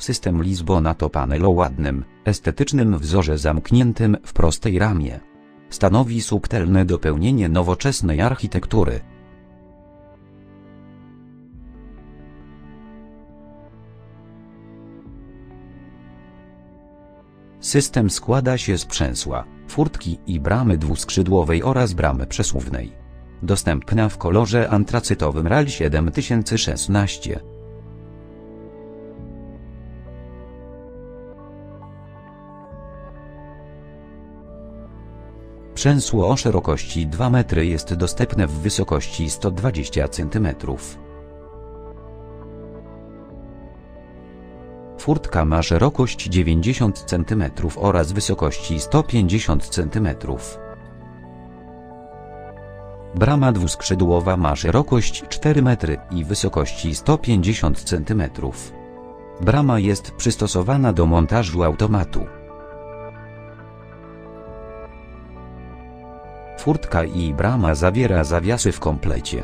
System Lizbona to panel o ładnym, estetycznym wzorze zamkniętym w prostej ramie. Stanowi subtelne dopełnienie nowoczesnej architektury. System składa się z przęsła, furtki i bramy dwuskrzydłowej oraz bramy przesuwnej. Dostępna w kolorze antracytowym RAL 7016. Przęsło o szerokości 2 metry jest dostępne w wysokości 120 cm. Furtka ma szerokość 90 cm oraz wysokości 150 cm. Brama dwuskrzydłowa ma szerokość 4 metry i wysokości 150 cm. Brama jest przystosowana do montażu automatu. Furtka i brama zawiera zawiasy w komplecie.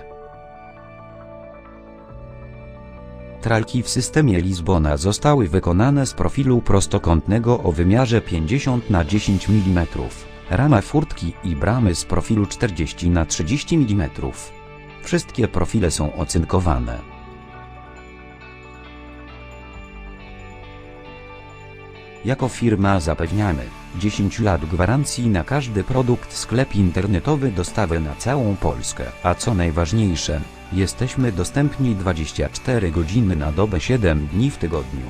Tralki w systemie Lizbona zostały wykonane z profilu prostokątnego o wymiarze 50 na 10 mm. Rama furtki i bramy z profilu 40 na 30 mm. Wszystkie profile są ocynkowane. Jako firma zapewniamy 10 lat gwarancji na każdy produkt, sklep internetowy, dostawę na całą Polskę, a co najważniejsze, jesteśmy dostępni 24 godziny na dobę 7 dni w tygodniu.